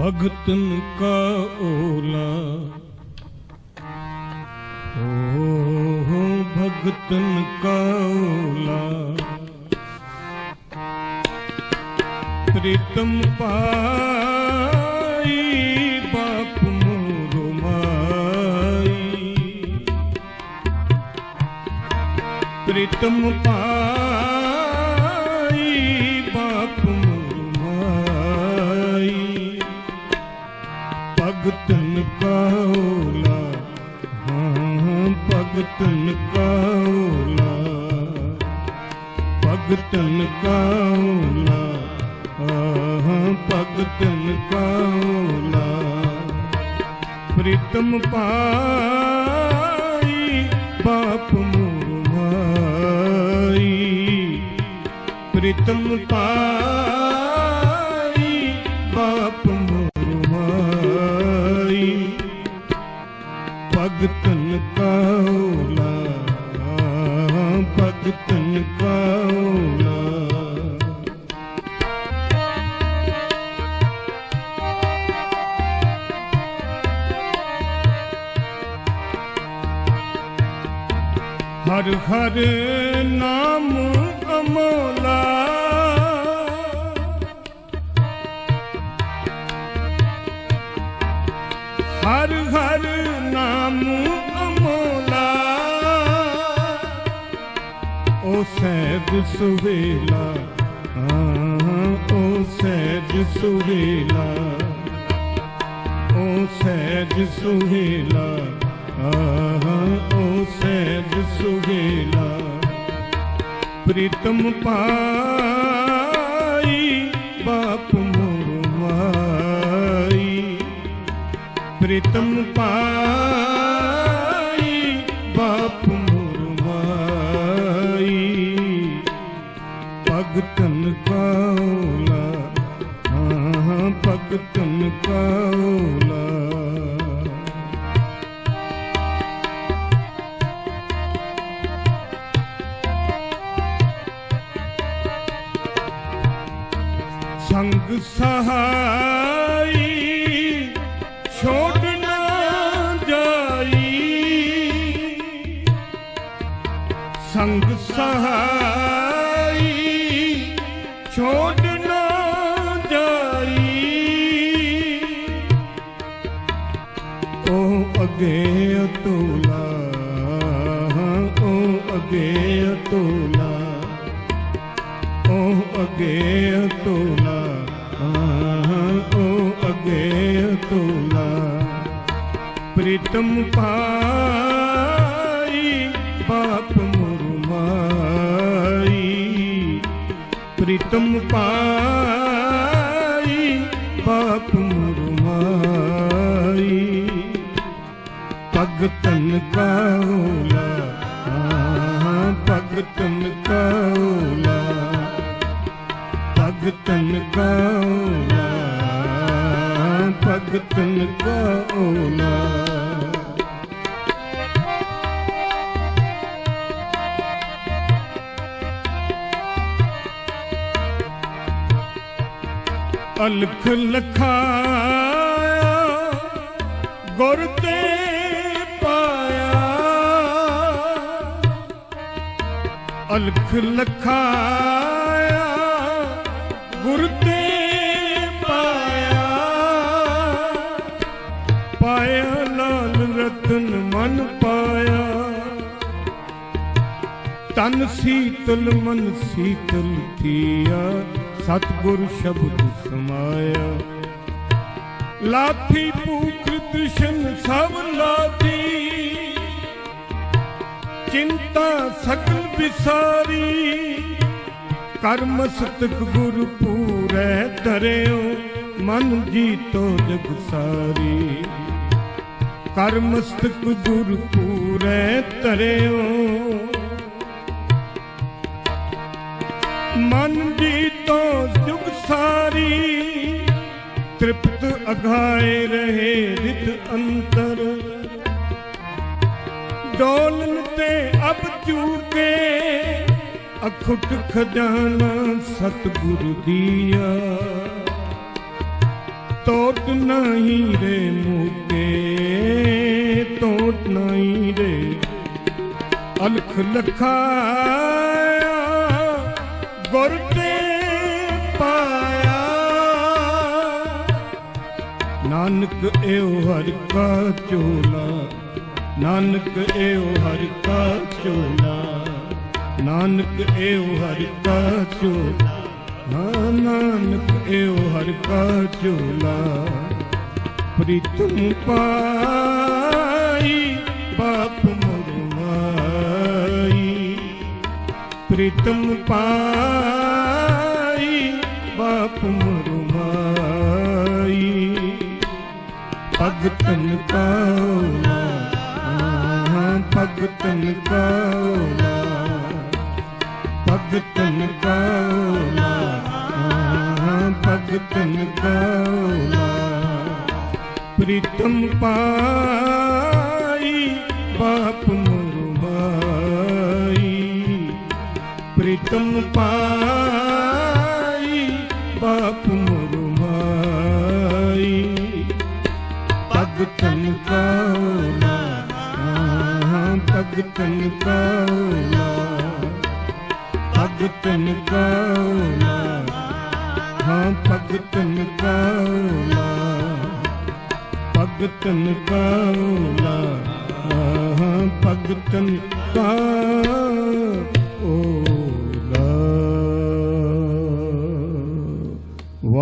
ਭਗਤਨ ਕਾ ਓਲਾ। ਓ ਭਗਤਨ ਕਾ ਓਲਾ। ਪ੍ਰੀਤਮ ਪਾਈ ਬਾਪ ਮੋਰੋ ਮਾਈ। ਪ੍ਰੀਤਮ ਪਾਈ ਭਗਤਨ ਕਾਉਲਾ ਹਾਂ ਭਗਤਨ ਕਾਉਲਾ ਪ੍ਰੀਤਮ ਪਾਈ ਬਾਪ ਮੋਰ ਪ੍ਰੀਤਮ ਪਾਈ ਬਾਪ ਮੋਰ ਮਾਈ ਭਗਤਨ ਕਾਉਲਾ ਭਗਤਨ ਕਾਉਲਾ ਹਰ ਹਰ ਨਾਮ ਅਮੋਲਾ। ਹਰ ਹਰ ਨਾਮ ਅਮੋਲਾ। ਓ ਸਹਿਜ ਸੁਹੇਲਾ ਹਾਂ, ਓ ਸਹਿਜ ਸੁਵੇਲਾ। ਓ ਸਹਿਜ ਸੁਹੇਲਾ ਆਹਾਂ ਸੁਹੇਲਾ ਪ੍ਰੀਤਮ ਪਾਈ ਬਾਪ ਮੋਰ ਮਾਈ। ਪ੍ਰੀਤਮ ਪਾਈ ਸੰਗ ਸਹਾਈ ਛੋੜ ਨਾ ਜਾਈ। ਸੰਗ ਸਹਾਈ ਛੋੜ ਨਾ ਜਾਈ। ਉਹ ਅਗੇ ਅਤੁਲਾ ਉਹ ਅਗੇ ਅਤੁਲਾ ਉਹ ਅਗੇ ਅਤੁਲਾ। ਪ੍ਰੀਤਮ ਪਾਈ ਬਾਪ ਮੁਰਮਾਈ ਪ੍ਰੀਤਮ ਪਾਈ ਬਾਪ ਮੁਰਮਾਈ ਭਗਤਨ ਕਾਉਲਾ ਹਾਂ ਭਗਤਨ ਕਾਉਲਾ ਭਗਤਨ ਕਾਉਲਾ ਭਗਤਨ ਕਾਉਲਾ ਅਲਖ ਲਖਾਇਆ, ਗੁਰ ਤੇ ਪਾਇਆ। ਅਲਖ ਲਖਾਇਆ, ਗੁਰ ਤੇ ਪਾਇਆ। ਪਾਇਆ ਲਾਲ ਰਤਨ ਮਨ ਪਾਇਆ। ਤਨ ਸੀਤਲ ਮਨ ਸੀਤਲ ਥੀਆ ਸਤਗੁਰ ਸ਼ਬਦ ਸਮਾਇਆ। ਲਾਠੀ ਭੂਖ ਦ੍ਰਿਸ਼ਨ ਸਭ ਲਾਥੀ ਚਿੰਤਾ ਸਗਲ ਵਿਸਾਰੀ। ਕਰ ਮਸਤਕ ਗੁਰ ਪੂਰੈ ਧਰਿਓ, ਮਨ ਜੀਤੋ ਜਗ ਸਾਰੀ। ਕਰਮ ਮਸਤਕ ਗੁਰ ਪੂਰੈ ਧਰਿਓ ਮਨ ਜੀਤੋ ਜੁਗ ਸਾਰੀ। ਤ੍ਰਿਪਤ ਅਘਾਏ ਰਹੇ ਰਿਤ ਅੰਤਰ। ਡੋਲਨ ਤੇ ਅਬ ਚੂਕੇ, ਅਖੁੱਟ ਖਜ਼ਾਨਾ ਸਤਿਗੁਰ ਦੀਆ। ਤੋਟ ਨਹੀਂ ਰੇ ਮੁਕੇ, ਤੋਟ ਨਹੀਂ ਰੇ ਅਲਖ ਲਖਾ। ਗੁਰ ਤੇ ਪਾਇਆ। ਨਾਨਕ ਏਉ ਹਰਿ ਕਾ ਚੋਲਾ ਨਾਨਕ ਏਉ ਹਰ ਕਾ ਚੋਲਾ ਨਾਨਕ ਏਉ ਹਰ ਕਾ ਚੋਲਾ ਨਾਨਕ ਏਉ ਹਰਿ ਕਾ ਚੋਲਾ ਪ੍ਰੀਤਮ ਪਾਈ ਪ੍ਰੀਤਮ ਪਾਈ, ਬਾਪ ਮੁਰਮਾਈ ਭਗਤਨ ਕਾਉਲਾ ਭਗਤਨ ਕਾਉਲਾ। ਭਗਤਨ ਕਾਉਲਾ ਭਗਤਨ ਕਾਉਲਾ। ਪ੍ਰੀਤਮ ਪਾਈ, ਬਾਪ ਪ੍ਰੀਤਮ ਪਾਈ ਬਾਪ ਮੁਰਮਾਈ ਭਗਤਨ ਕਾਉਲਾ ਹਾਂ ਭਗਤਨ ਕਾਉਲਾ ਭਗਤਨ ਕਾਉਲਾ ਹਾਂ ਭਗਤਨ ਕਾਉਲਾ ਭਗਤਨ ਕਾਉਲਾ ਹਾਂ ਭਗਤਨ ਕਾਉਲਾ